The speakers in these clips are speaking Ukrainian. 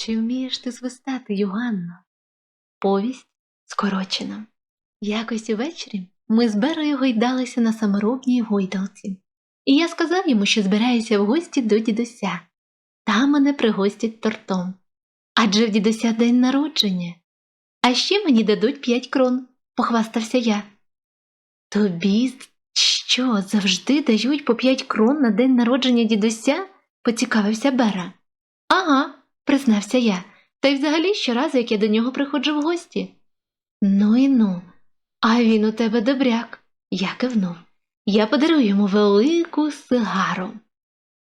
Чи вмієш ти свистати, Юганно? Повість скорочена. Якось увечері ми з Берою гойдалися на саморобній гойдалці, і я сказав йому, що збираюся в гості до дідуся. Там мене пригостять тортом. Адже в дідуся день народження. А ще мені дадуть п'ять крон, похвастався я. Тобі що, завжди дають по п'ять крон на день народження дідуся? поцікавився Бера. Ага, признався я, та й взагалі щоразу, як я до нього приходжу в гості. Ну і ну, а він у тебе добряк, я кивнув. Я подарую йому велику сигару.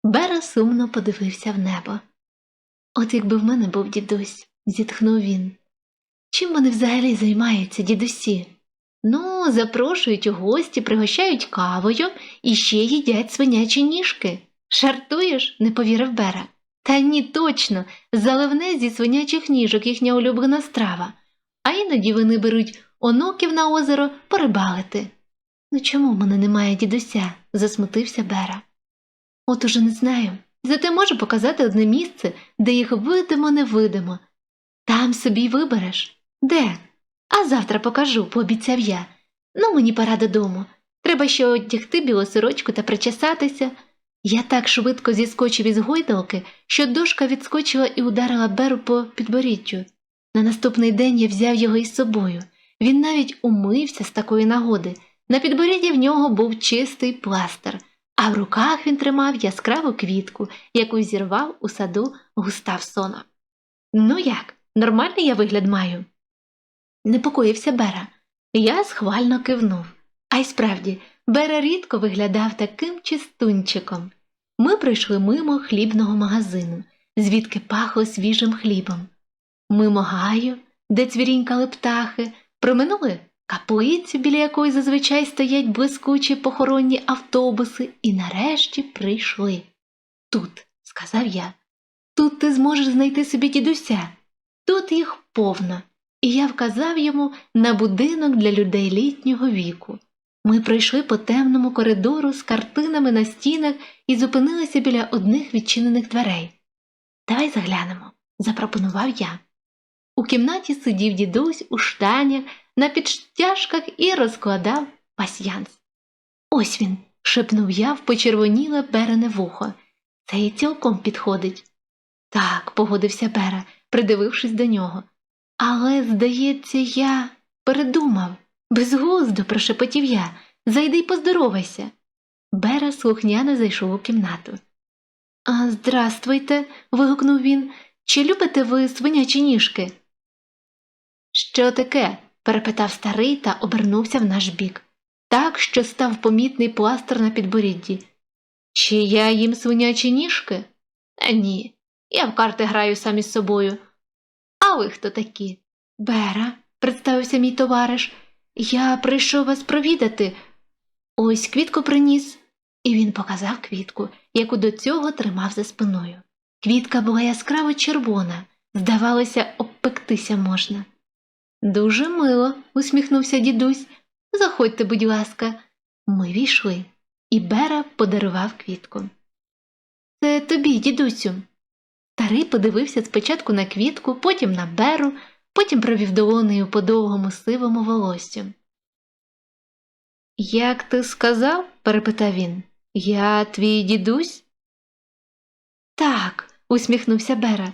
Бера сумно подивився в небо. От якби в мене був дідусь, зітхнув він. Чим вони взагалі займаються, дідусі? Ну, запрошують у гості, пригощають кавою і ще їдять свинячі ніжки. Шартуєш? не повірив Бера. Та ні, точно, заливне зі свинячих ніжок їхня улюблена страва, а іноді вони беруть онуків на озеро порибалити. Ну чому в мене немає дідуся? засмутився Бера. От уже не знаю. Зате можу показати одне місце, де їх видимо невидимо. Там собі вибереш. Де? А завтра покажу, пообіцяв я. Ну, мені пора додому. Треба ще одягти білу сорочку та причесатися. Я так швидко зіскочив із гойдалки, що дошка відскочила і ударила Беру по підборіттю. На наступний день я взяв його із собою. Він навіть умився з такої нагоди. На підборідді в нього був чистий пластир, а в руках він тримав яскраву квітку, яку зірвав у саду Густав Сона. Ну як, нормальний я вигляд маю? Непокоївся Бера. Я схвально кивнув. А й справді, Бера рідко виглядав таким чистунчиком. Ми прийшли мимо хлібного магазину, звідки пахло свіжим хлібом. Мимо гаю, де цвірінькали птахи, проминули каплицю, біля якої зазвичай стоять блискучі похоронні автобуси, і нарешті прийшли. Тут, сказав я, тут ти зможеш знайти собі дідуся. Тут їх повно, і я вказав йому на будинок для людей літнього віку. Ми пройшли по темному коридору з картинами на стінах і зупинилися біля одних відчинених дверей. Давай заглянемо, запропонував я. У кімнаті сидів дідусь у штанях на підштяжках і розкладав пасьянс. Ось він, шепнув я в почервоніле берене вухо. Це і цілком підходить. Так, погодився Бера, придивившись до нього. Але, здається, я передумав. Безглуздо прошепотів я. Зайди й поздоровайся. Бера слухняно зайшов у кімнату. А, Здрастуйте. вигукнув він. Чи любите ви свинячі ніжки? Що таке? перепитав старий та обернувся в наш бік, так, що став помітний пластир на підборідді. Чи я їм свинячі ніжки? Е, ні. Я в карти граю сам із собою. А ви хто такі? Бера, представився мій товариш. Я прийшов вас провідати. Ось квітку приніс. І він показав квітку, яку до цього тримав за спиною. Квітка була яскраво червона, здавалося, обпектися можна. Дуже мило, усміхнувся дідусь. Заходьте, будь ласка. Ми війшли, і Бера подарував квітку. Це тобі, дідусю. Старий подивився спочатку на квітку, потім на беру, потім провів долонею по довгому сивому волоссю. Як ти сказав? перепитав він. Я твій дідусь? Так, усміхнувся Бера.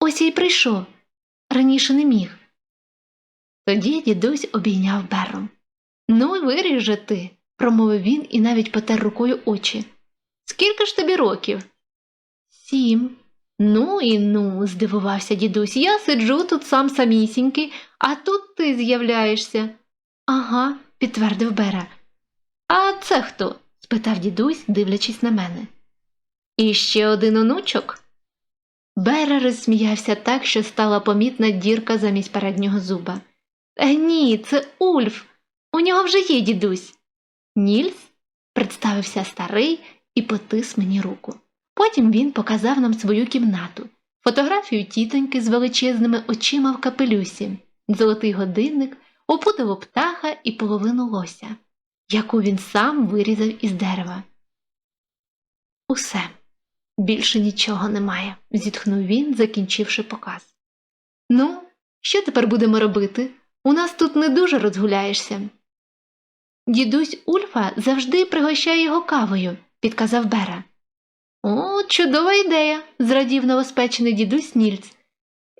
Ось я й прийшов. Раніше не міг. Тоді дідусь обійняв Беру. Ну, виріж же ти, промовив він і навіть потер рукою очі. Скільки ж тобі років? Сім. Ну і ну, здивувався дідусь. Я сиджу тут сам самісінький, а тут ти з'являєшся. Ага, підтвердив Бера. А це хто? спитав дідусь, дивлячись на мене. І ще один онучок. Бера розсміявся так, що стала помітна дірка замість переднього зуба. Е, ні, це Ульф. У нього вже є дідусь. Нільс? представився старий і потис мені руку. Потім він показав нам свою кімнату, фотографію тітоньки з величезними очима в капелюсі, золотий годинник, опутало птаха і половину лося, яку він сам вирізав із дерева. Усе. Більше нічого немає, зітхнув він, закінчивши показ. Ну, що тепер будемо робити? У нас тут не дуже розгуляєшся. Дідусь Ульфа завжди пригощає його кавою, підказав Бера. О, чудова ідея, зрадів новоспечений дідусь Нільц.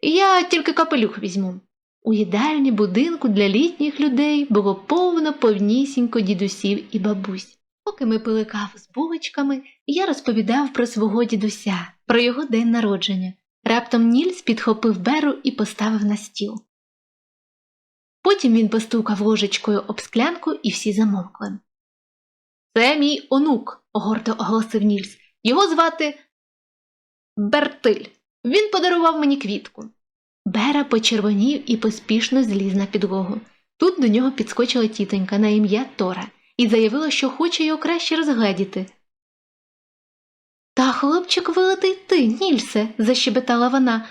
Я тільки капелюх візьму. У їдальні будинку для літніх людей було повно повнісінько дідусів і бабусь. Поки ми пили каву з булочками, я розповідав про свого дідуся, про його день народження. Раптом Нільс підхопив беру і поставив на стіл. Потім він постукав ложечкою об склянку і всі замовкли. Це мій онук, гордо оголосив Нільс. Його звати Бертиль. Він подарував мені квітку. Бера почервонів і поспішно зліз на підлогу. Тут до нього підскочила тітонька на ім'я Тора і заявила, що хоче його краще розгледіти. Та хлопчик вилитий ти, Нільсе, защебетала вона.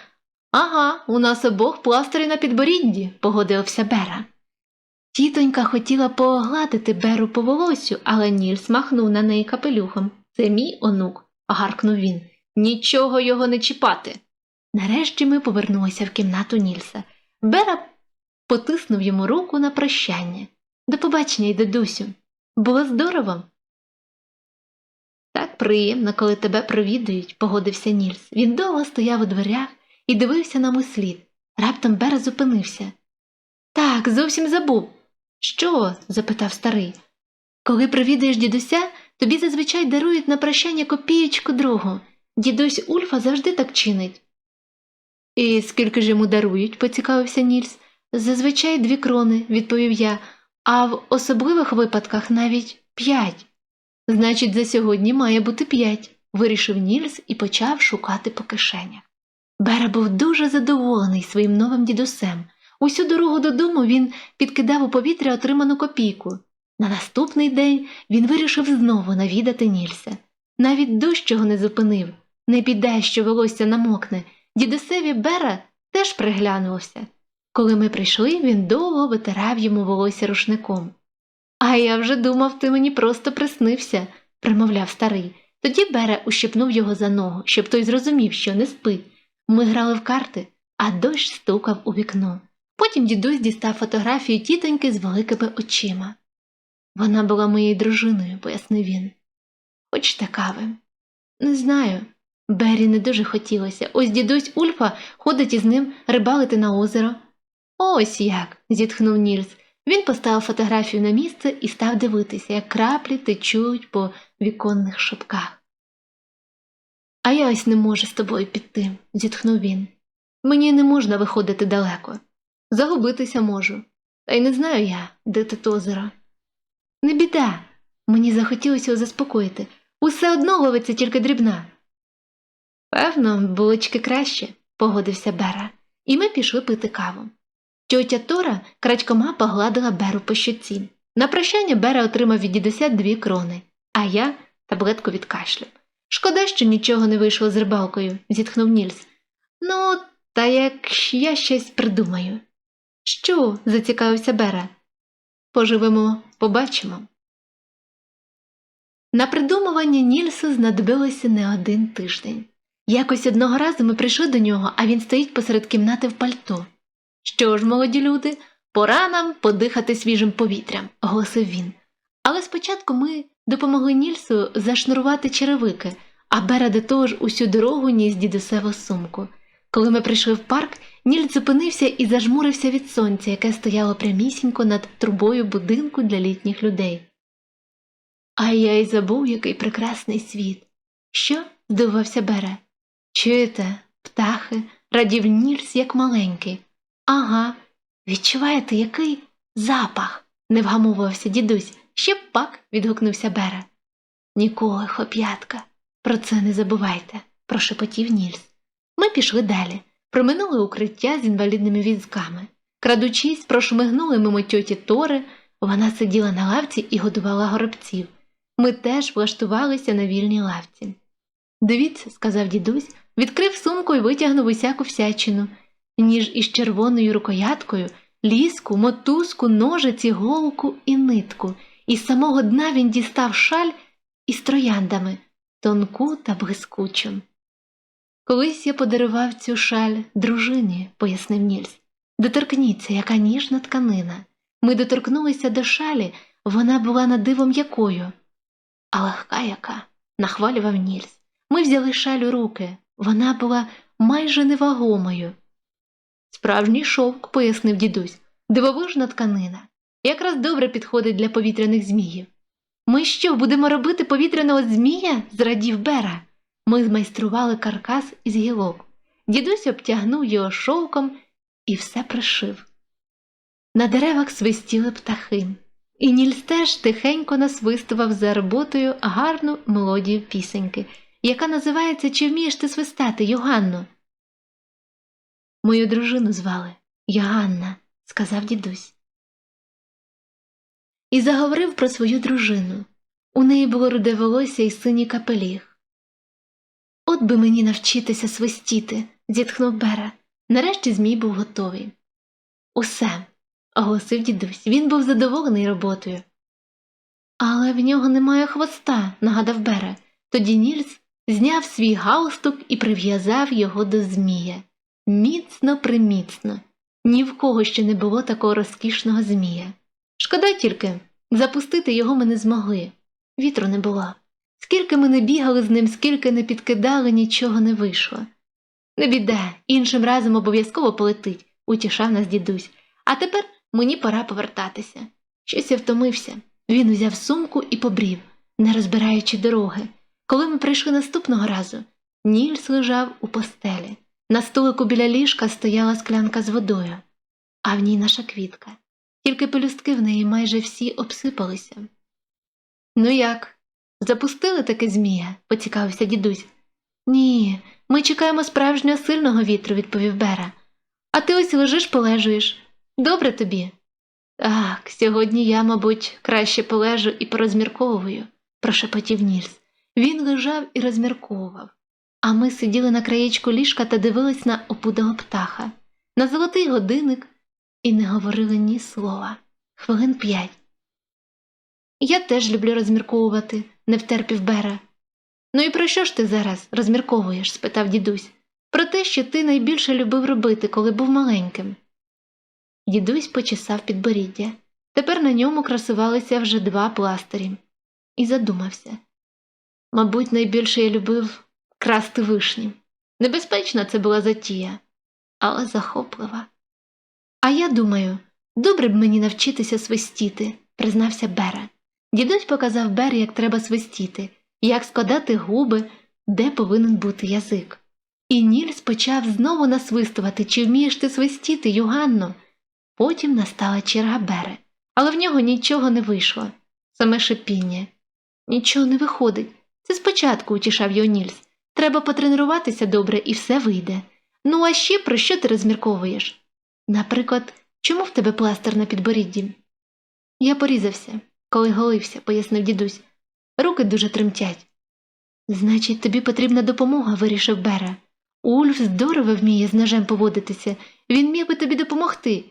Ага, у нас обох пластирі на підборідді, погодився Бера. Тітонька хотіла погладити Беру по волосю, але Нільс махнув на неї капелюхом. Це мій онук, гаркнув він. Нічого його не чіпати. Нарешті ми повернулися в кімнату Нільса. Бера потиснув йому руку на прощання. До побачення й дедусю. Було здорово. Так приємно, коли тебе провідують, погодився Нільс. Він довго стояв у дверях і дивився нам услід. Раптом Бера зупинився. Так, зовсім забув. Що? запитав старий. Коли провідуєш дідуся, тобі зазвичай дарують на прощання копієчку другу. Дідусь Ульфа завжди так чинить. І скільки ж йому дарують, поцікавився Нільс. Зазвичай дві крони, відповів я, а в особливих випадках навіть п'ять. Значить, за сьогодні має бути п'ять, вирішив Нільс і почав шукати по кишенях. Бера був дуже задоволений своїм новим дідусем. Усю дорогу додому він підкидав у повітря отриману копійку. На наступний день він вирішив знову навідати Нільса. Навіть дощ його не зупинив, не біда, що волосся намокне. Дідусеві Бера теж приглянувався. Коли ми прийшли, він довго витирав йому волосся рушником. А я вже думав, ти мені просто приснився, примовляв старий. Тоді Бера ущипнув його за ногу, щоб той зрозумів, що не спить. Ми грали в карти, а дощ стукав у вікно. Потім дідусь дістав фотографію тітоньки з великими очима. Вона була моєю дружиною, пояснив він. Хочете кави? Не знаю. Бері не дуже хотілося. Ось дідусь Ульфа ходить із ним рибалити на озеро. Ось як. зітхнув Нільс. Він поставив фотографію на місце і став дивитися, як краплі течуть по віконних шибках. А я ось не можу з тобою піти, зітхнув він. Мені не можна виходити далеко. Загубитися можу. Та й не знаю я, де тут озеро. Не біда. Мені захотілося його заспокоїти. Усе одно ловиться тільки дрібна. Певно, булочки краще, погодився Бера, і ми пішли пити каву. Тьотя Тора крадькома погладила Беру по щоці. На прощання Бера отримав від дідуся дві крони, а я таблетку від кашлю. Шкода, що нічого не вийшло з рибалкою, зітхнув Нільс. Ну, та як я щось придумаю. Що? зацікавився Бера. Поживемо, побачимо. На придумування Нільсу знадобилося не один тиждень. Якось одного разу ми прийшли до нього, а він стоїть посеред кімнати в пальто. Що ж, молоді люди, пора нам подихати свіжим повітрям, оголосив він. Але спочатку ми допомогли Нільсу зашнурувати черевики, а Бера до того ж усю дорогу ніс дідусеву сумку. Коли ми прийшли в парк, Нільс зупинився і зажмурився від сонця, яке стояло прямісінько над трубою будинку для літніх людей. А я й забув, який прекрасний світ. Що? здивувався Бера. Чуєте, птахи, радів Нільс, як маленький. Ага, відчуваєте, який запах? не вгамовувався дідусь. Ще б пак, відгукнувся Бера. Ніколи, хоп'ятка, про це не забувайте, прошепотів Нільс. Ми пішли далі, проминули укриття з інвалідними візками. Крадучись, прошмигнули мимо тьоті Тори, вона сиділа на лавці і годувала горобців. Ми теж влаштувалися на вільній лавці. Дивіться, сказав дідусь, відкрив сумку і витягнув усяку всячину, ніж із червоною рукояткою, ліску, мотузку, ножиці, голку і нитку. Із самого дна він дістав шаль із трояндами. тонку та блискучу. Колись я подарував цю шаль дружині, пояснив Нільс. Доторкніться, яка ніжна тканина. Ми доторкнулися до шалі, вона була на диво м'якою. А легка яка, нахвалював Нільс. Ми взяли шаль у руки, вона була майже невагомою. Справжній шовк, пояснив дідусь, дивовижна тканина. Якраз добре підходить для повітряних зміїв. Ми що, будемо робити повітряного змія? зрадів Бера. Ми змайстрували каркас із гілок. Дідусь обтягнув його шовком і все пришив. На деревах свистіли птахи, і Нільс теж тихенько насвистував за роботою гарну мелодію пісеньки, яка називається Чи вмієш ти свистати, Йоганно? Мою дружину звали Йоганна, сказав дідусь. І заговорив про свою дружину. У неї було руде волосся і синій капеліг. От би мені навчитися свистіти, зітхнув Бера. Нарешті Змій був готовий. Усе, оголосив дідусь, він був задоволений роботою. Але в нього немає хвоста, нагадав Бера. Тоді Нільс зняв свій галстук і прив'язав його до Змія. Міцно приміцно. Ні в кого ще не було такого розкішного Змія. Шкода тільки, запустити його ми не змогли. Вітру не було. Скільки ми не бігали з ним, скільки не підкидали, нічого не вийшло. Не біда, іншим разом обов'язково полетить, утішав нас дідусь. А тепер мені пора повертатися. Щось я втомився. Він узяв сумку і побрів, не розбираючи дороги. Коли ми прийшли наступного разу, Нільс лежав у постелі. На столику біля ліжка стояла склянка з водою, а в ній наша квітка. Тільки пелюстки в неї майже всі обсипалися. Ну як? Запустили таке змія? поцікавився дідусь. Ні, ми чекаємо справжнього сильного вітру, відповів Бера. А ти ось лежиш полежуєш. Добре тобі. Так, сьогодні я, мабуть, краще полежу і порозмірковую, прошепотів Нільс. Він лежав і розмірковував, а ми сиділи на краєчку ліжка та дивились на опудало птаха, на золотий годинник і не говорили ні слова. Хвилин п'ять. Я теж люблю розмірковувати, не втерпів Бера. Ну і про що ж ти зараз розмірковуєш? спитав дідусь. Про те, що ти найбільше любив робити, коли був маленьким. Дідусь почесав підборіддя. Тепер на ньому красувалися вже два пластирі, і задумався. Мабуть, найбільше я любив красти вишні. Небезпечна це була затія, але захоплива. А я думаю, добре б мені навчитися свистіти, признався Бера. Дідусь показав Бері, як треба свистіти, як складати губи, де повинен бути язик. І Нільс почав знову насвистувати, чи вмієш ти свистіти, Юганно. Потім настала черга Бери, але в нього нічого не вийшло, саме шипіння. Нічого не виходить. Це спочатку утішав його Нільс. Треба потренуватися добре і все вийде. Ну, а ще про що ти розмірковуєш? Наприклад, чому в тебе пластир на підборідді? Я порізався, коли голився, пояснив дідусь. Руки дуже тремтять. Значить, тобі потрібна допомога, вирішив Бера. Ульф здорово вміє з ножем поводитися, він міг би тобі допомогти.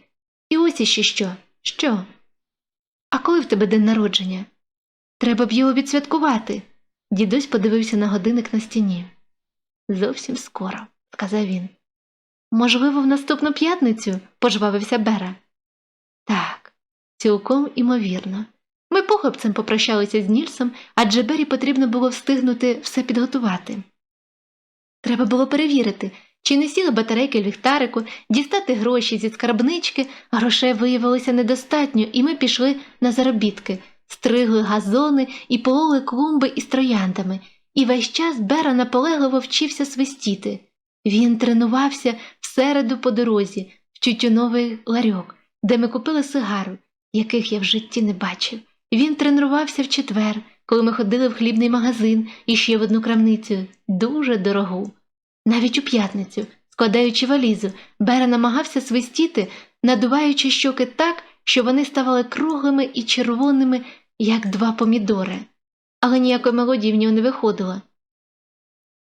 І ось іще що. Що? А коли в тебе день народження? Треба б його відсвяткувати. Дідусь подивився на годинник на стіні. Зовсім скоро, сказав він. Можливо, в наступну п'ятницю, пожвавився Бера. Так, цілком імовірно. Ми похопцем попрощалися з Нільсом, адже Бері потрібно було встигнути все підготувати. Треба було перевірити, чи не сіли батарейки ліхтарику, дістати гроші зі скарбнички, грошей виявилося недостатньо, і ми пішли на заробітки, стригли газони і пололи клумби із трояндами, і весь час Бера наполегливо вчився свистіти. Він тренувався всереду по дорозі, в тютюновий ларьок, де ми купили сигару, яких я в житті не бачив. Він тренувався в четвер, коли ми ходили в хлібний магазин і ще в одну крамницю, дуже дорогу. Навіть у п'ятницю, складаючи валізу, Бера намагався свистіти, надуваючи щоки так, що вони ставали круглими і червоними, як два помідори, але ніякої мелодії в нього не виходило.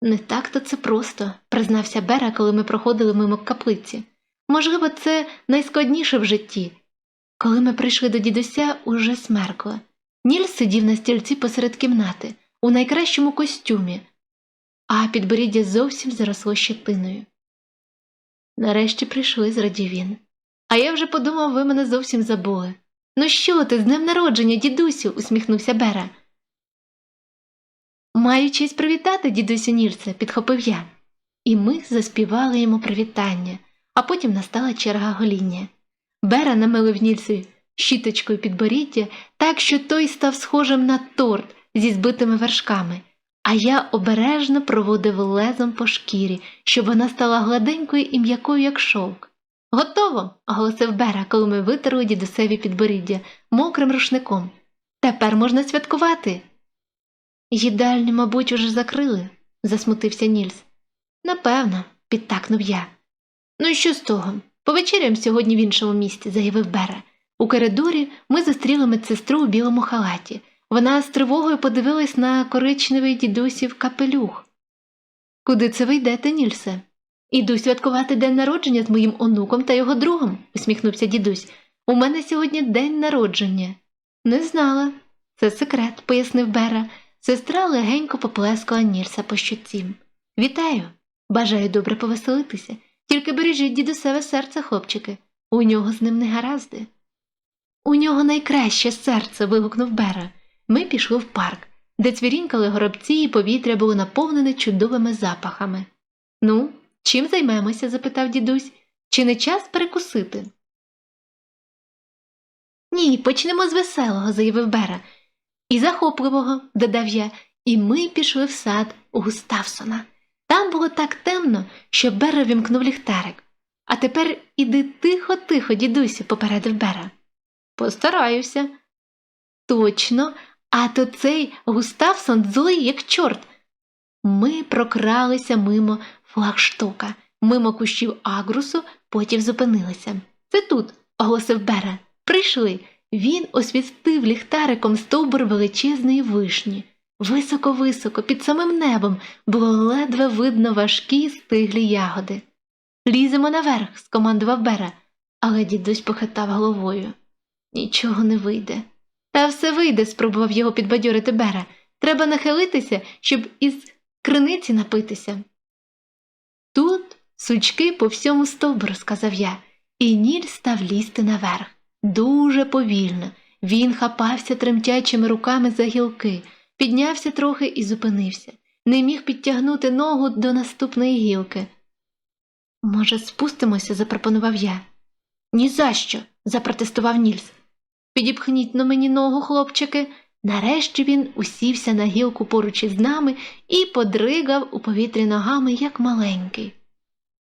Не так то це просто, признався Бера, коли ми проходили мимо каплиці. Можливо, це найскладніше в житті. Коли ми прийшли до дідуся, уже смеркло. Ніль сидів на стільці посеред кімнати, у найкращому костюмі, а підборіддя зовсім заросло щетиною. Нарешті прийшли, зрадів він. А я вже подумав, ви мене зовсім забули. Ну що ти, з днем народження, дідусю? усміхнувся Бера. Маю честь привітати, дідусю Нірце, підхопив я. І ми заспівали йому привітання, а потім настала черга гоління. Бера намилив Нільцеві щіточкою підборіддя, так що той став схожим на торт зі збитими вершками, а я обережно проводив лезом по шкірі, щоб вона стала гладенькою і м'якою, як шовк. Готово, оголосив Бера, коли ми витерли дідусеві підборіддя мокрим рушником. Тепер можна святкувати. Їдальню, мабуть, уже закрили, засмутився Нільс. Напевно, підтакнув я. Ну і що з того? Повечеряємо сьогодні в іншому місті, заявив Бера. У коридорі ми зустріли медсестру у білому халаті. Вона з тривогою подивилась на коричневий дідусів капелюх. Куди це ви йдете, Нільсе? Іду святкувати день народження з моїм онуком та його другом, усміхнувся дідусь. У мене сьогодні день народження. Не знала. Це секрет, пояснив Бера. Сестра легенько поплескала Нірса по щоці. Вітаю! Бажаю добре повеселитися. Тільки бережіть дідусеве серце, хлопчики. У нього з ним не гаразди. У нього найкраще серце. вигукнув Бера. Ми пішли в парк, де цвірінькали горобці і повітря було наповнене чудовими запахами. Ну, чим займемося? запитав дідусь. Чи не час перекусити? Ні, почнемо з веселого, заявив Бера. І захопливого, додав я, і ми пішли в сад у Густавсона. Там було так темно, що Бера вімкнув ліхтарик. А тепер іди тихо, тихо, дідусю, попередив Бера. Постараюся. Точно, а то цей Густавсон злий, як чорт. Ми прокралися мимо флагштока, мимо кущів агрусу, потім зупинилися. Це тут, оголосив Бера. Прийшли. Він освістив ліхтариком стовбур величезної вишні. Високо-високо, під самим небом було ледве видно важкі стиглі ягоди. Ліземо наверх, скомандував Бера, але дідусь похитав головою. Нічого не вийде. Та все вийде, спробував його підбадьорити Бера. Треба нахилитися, щоб із криниці напитися. Тут сучки по всьому стовбуру, сказав я, і Ніль став лізти наверх. Дуже повільно. Він хапався тремтячими руками за гілки, піднявся трохи і зупинився, не міг підтягнути ногу до наступної гілки. Може, спустимося? запропонував я. «Ні за що!» – запротестував Нільс. Підіпхніть на мені ногу, хлопчики. Нарешті він усівся на гілку поруч із нами і подригав у повітрі ногами, як маленький.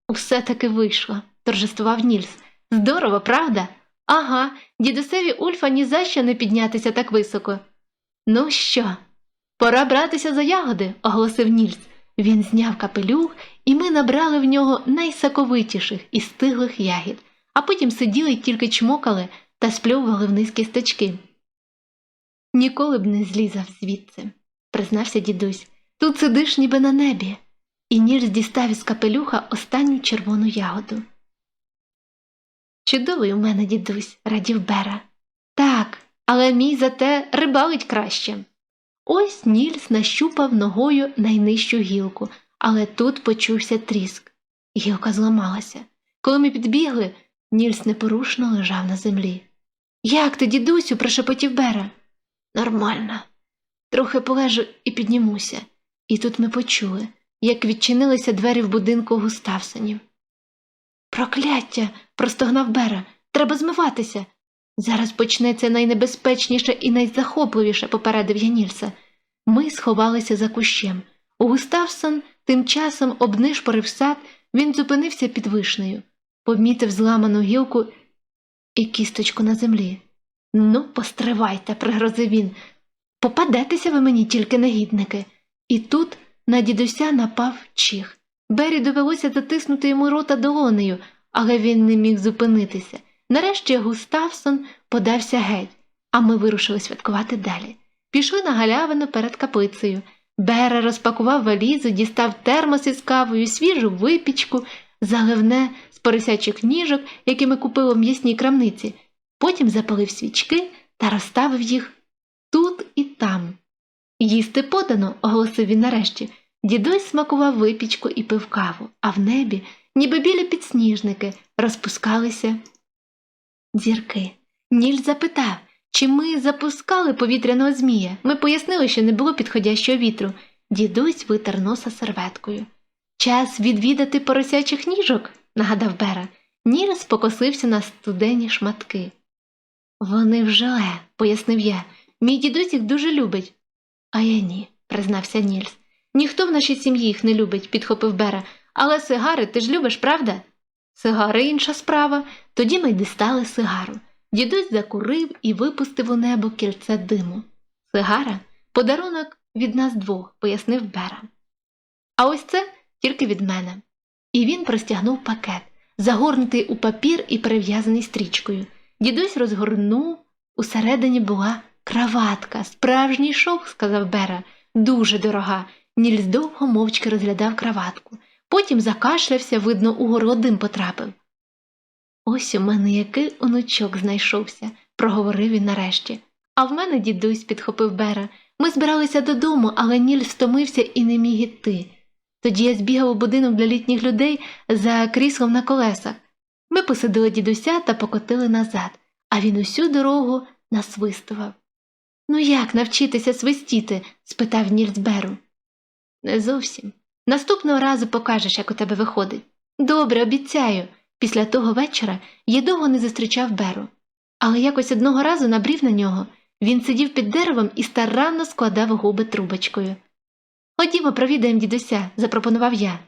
Усе таки вийшло, торжествував Нільс. Здорово, правда? Ага, дідусеві Ульфа ні за що не піднятися так високо. Ну що, пора братися за ягоди, оголосив Нільс. Він зняв капелюх, і ми набрали в нього найсаковитіших і стиглих ягід, а потім сиділи й тільки чмокали та спльовували вниз кісточки. Ніколи б не злізав звідси, признався дідусь. Тут сидиш ніби на небі, і Нільс дістав із капелюха останню червону ягоду. Чудовий у мене дідусь, радів Бера. Так, але мій зате рибалить краще. Ось Нільс нащупав ногою найнижчу гілку, але тут почувся тріск. Гілка зламалася. Коли ми підбігли, Нільс непорушно лежав на землі. Як ти, дідусю? прошепотів Бера. Нормально. Трохи полежу і піднімуся. І тут ми почули, як відчинилися двері в будинку Густавсонів. Прокляття. простогнав Бера. Треба змиватися. Зараз почнеться найнебезпечніше і найзахопливіше, попередив я Нільса. Ми сховалися за кущем. Густавсон тим часом обнишпорив сад, він зупинився під вишнею, помітив зламану гілку і кісточку на землі. Ну, постривайте, пригрозив він. Попадетеся ви мені тільки негідники. І тут на дідуся напав чих. Бері довелося затиснути йому рота долонею, але він не міг зупинитися. Нарешті Густавсон подався геть, а ми вирушили святкувати далі. Пішли на галявину перед каплицею. Бера розпакував валізу, дістав термос із кавою, свіжу випічку, заливне з поросячих ніжок, які ми купили в м'ясній крамниці. Потім запалив свічки та розставив їх тут і там. Їсти подано, оголосив він нарешті. Дідусь смакував випічку і пив каву, а в небі, ніби білі підсніжники, розпускалися зірки. Ніль запитав, чи ми запускали повітряного змія. Ми пояснили, що не було підходящого вітру. Дідусь витер носа серветкою. Час відвідати поросячих ніжок, нагадав Бера. Нільс покосився на студені шматки. Вони в желе, пояснив я. Мій дідусь їх дуже любить. А я ні, признався Нільс. Ніхто в нашій сім'ї їх не любить, підхопив Бера. Але сигари ти ж любиш, правда? Сигари інша справа. Тоді ми й дістали сигару. Дідусь закурив і випустив у небо кільце диму. Сигара подарунок від нас двох, пояснив Бера. А ось це тільки від мене. І він простягнув пакет, загорнутий у папір і перев'язаний стрічкою. Дідусь розгорнув, усередині була краватка, справжній шовк, сказав Бера, дуже дорога. Нільс довго мовчки розглядав краватку. Потім закашлявся, видно, у горло дим потрапив. Ось у мене який онучок знайшовся, проговорив він нарешті. А в мене дідусь підхопив Бера. Ми збиралися додому, але Ніль стомився і не міг іти. Тоді я збігав у будинок для літніх людей за кріслом на колесах. Ми посадили дідуся та покотили назад, а він усю дорогу насвистував. Ну як навчитися свистіти? спитав Нільс Беру. Не зовсім. Наступного разу покажеш, як у тебе виходить. Добре, обіцяю. Після того вечора я довго не зустрічав Беру, але якось одного разу набрів на нього. Він сидів під деревом і старанно складав губи трубочкою. Ходімо, провідаємо дідуся, запропонував я.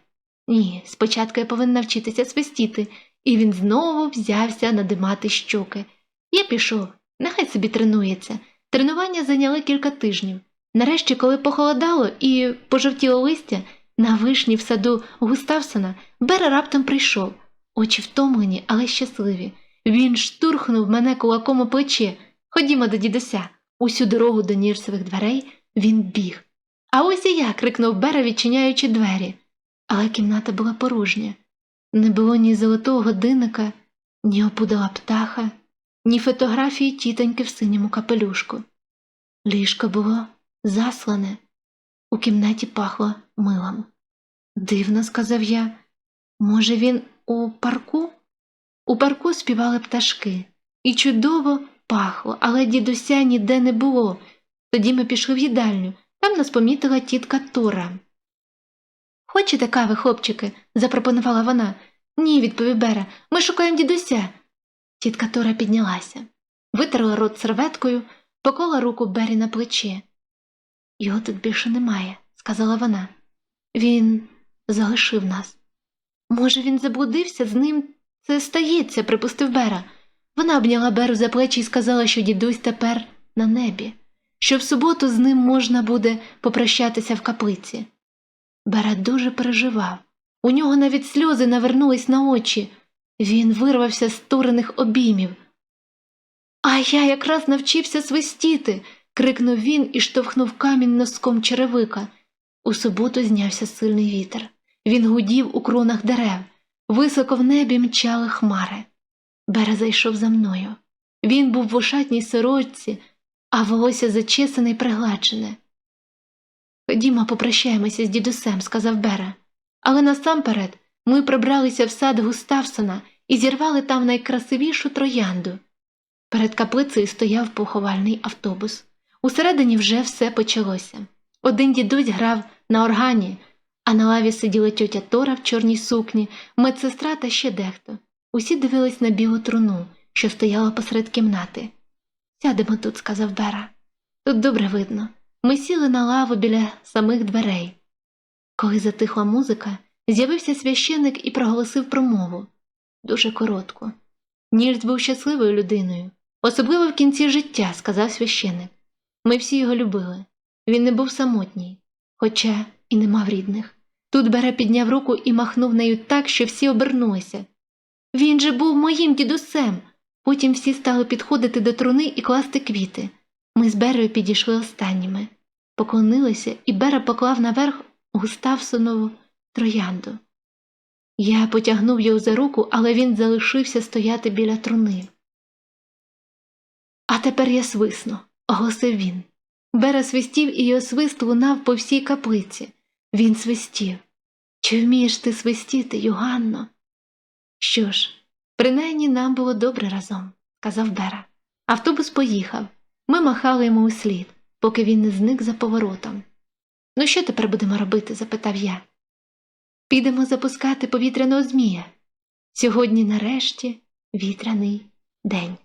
Ні, спочатку я повинен навчитися свистіти, і він знову взявся надимати щоки. Я пішов, нехай собі тренується. Тренування зайняли кілька тижнів. Нарешті, коли похолодало і пожовтіло листя, на вишні в саду Густавсона Бера раптом прийшов, очі втомлені, але щасливі. Він штурхнув мене кулаком у плече. Ходімо до дідуся. Усю дорогу до нірсових дверей він біг. А ось і я. крикнув Бера, відчиняючи двері. Але кімната була порожня. Не було ні золотого годинника, ні опудала птаха, ні фотографії тітоньки в синьому капелюшку. Ліжко було заслане, у кімнаті пахло милом. Дивно, сказав я. Може, він у парку? У парку співали пташки, і чудово пахло, але дідуся ніде не було. Тоді ми пішли в їдальню, там нас помітила тітка Тора. Хочете кави, хлопчики? запропонувала вона. Ні, відповів Бера, ми шукаємо дідуся. Тітка Тора піднялася, витерла рот серветкою, поклала руку Бері на плече. Його тут більше немає, сказала вона. Він залишив нас. Може, він заблудився, з ним це стається, припустив Бера. Вона обняла Беру за плечі і сказала, що дідусь тепер на небі, що в суботу з ним можна буде попрощатися в каплиці. Бера дуже переживав. У нього навіть сльози навернулись на очі. Він вирвався з турених обіймів. А я якраз навчився свистіти. крикнув він і штовхнув камінь носком черевика. У суботу знявся сильний вітер. Він гудів у кронах дерев. Високо в небі мчали хмари. Бера зайшов за мною. Він був в ошатній сорочці, а волосся зачесане й пригладжене. Ходімо, попрощаємося з дідусем, сказав Бера. Але насамперед ми пробралися в сад Густавсона і зірвали там найкрасивішу троянду. Перед каплицею стояв поховальний автобус. Усередині вже все почалося. Один дідусь грав на органі, а на лаві сиділа тьотя Тора в чорній сукні, медсестра та ще дехто. Усі дивились на білу труну, що стояла посеред кімнати. Сядемо тут, сказав Бера. Тут добре видно. Ми сіли на лаву біля самих дверей. Коли затихла музика, з'явився священик і проголосив промову дуже коротко. Нільс був щасливою людиною, особливо в кінці життя, сказав священик. Ми всі його любили. Він не був самотній, хоча і не мав рідних. Тут Бере підняв руку і махнув нею так, що всі обернулися. Він же був моїм дідусем. Потім всі стали підходити до труни і класти квіти. Ми з Берою підійшли останніми, поклонилися, і Бера поклав наверх Густавсонову троянду. Я потягнув його за руку, але він залишився стояти біля труни. А тепер я свисну, оголосив він. Бера свистів і його свист лунав по всій каплиці. Він свистів. Чи вмієш ти свистіти, Юганно? Що ж, принаймні нам було добре разом, сказав Бера. Автобус поїхав. Ми махали йому услід, поки він не зник за поворотом. Ну, що тепер будемо робити? запитав я. Підемо запускати повітряного змія. Сьогодні, нарешті, вітряний день.